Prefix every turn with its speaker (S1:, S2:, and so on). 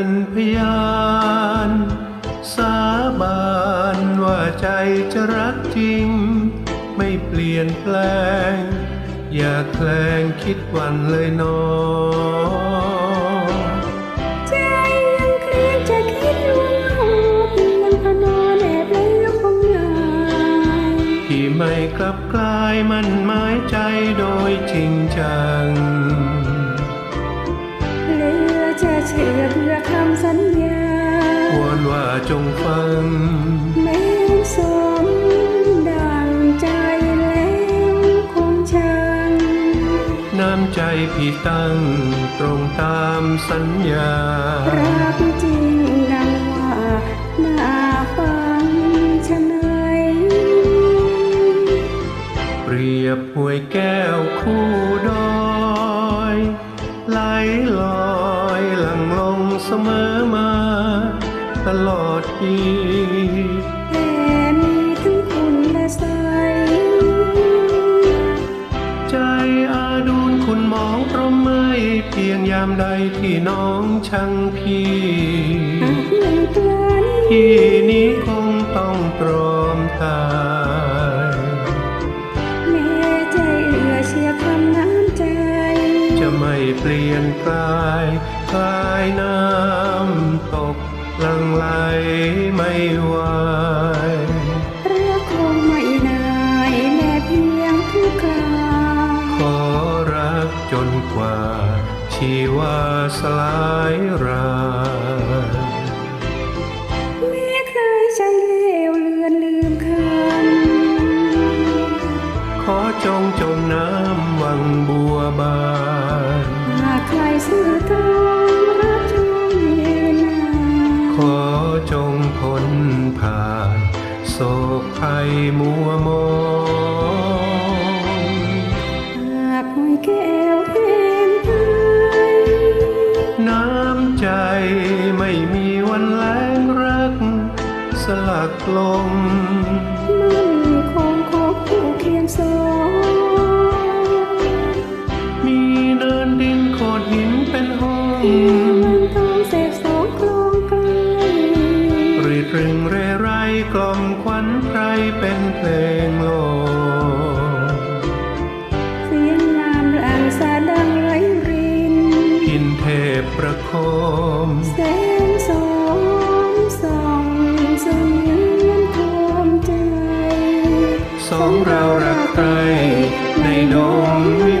S1: ็นพยาน สาบานว่าใจจะรักจริง ไม่เปลี่ยนแปลง อย่าแคลงคิดวันเลยน้อง
S2: ใจยังเคลงจะคิดว่าพี่มังพนอนแอบเลี้ยงคงนาย
S1: ที่ไม่กลับกลายมันหมายใจโดยจริงจัง
S2: จ
S1: งฟัง
S2: แม้สมดังใจแล้วคงชัง
S1: น้ำใจพี่ตั้งตรงตามสัญญา
S2: รักจริงดังว่าน่าฟังชะไหน
S1: เปรียบหวยแก้วคู่ดอยไหลลอยหลังลงเสมอมา ตลอด ปี
S2: แต่มีทั้งคุณและใส
S1: ใจอาดูลคุณมองตรมไม่เพียงยามใดที่น้องชังพี่พี่นี้คงต้องตรอมตาย
S2: แม้ใจเอื้อเชื่อคำน้ำใจ
S1: จะไม่เปลี่ยนกลายคลายน้ำตก ลังไหลไม่ไหว
S2: รักคงไม่นายแม้เพียงผู้กลา
S1: ขอรักจนกว่าชีวาสลายรา ผ่านโศกภัยมัวมอง
S2: หากหอยแก้วเพลงไทย
S1: น้ำใจไม่มีวันแล้งรัก สลักลง
S2: มันคงคบคู่เคียงสอง
S1: มีเนินดินโขดหินเป็นห้อง
S2: กล่อ
S1: มควันไพรเป็นเพลงโลง
S2: เสียงงามรังสาดังไรริน
S1: พินเทพประโคม
S2: แสงสองส่องสงยืนทมใจ
S1: สองเรารักใครในดงวิ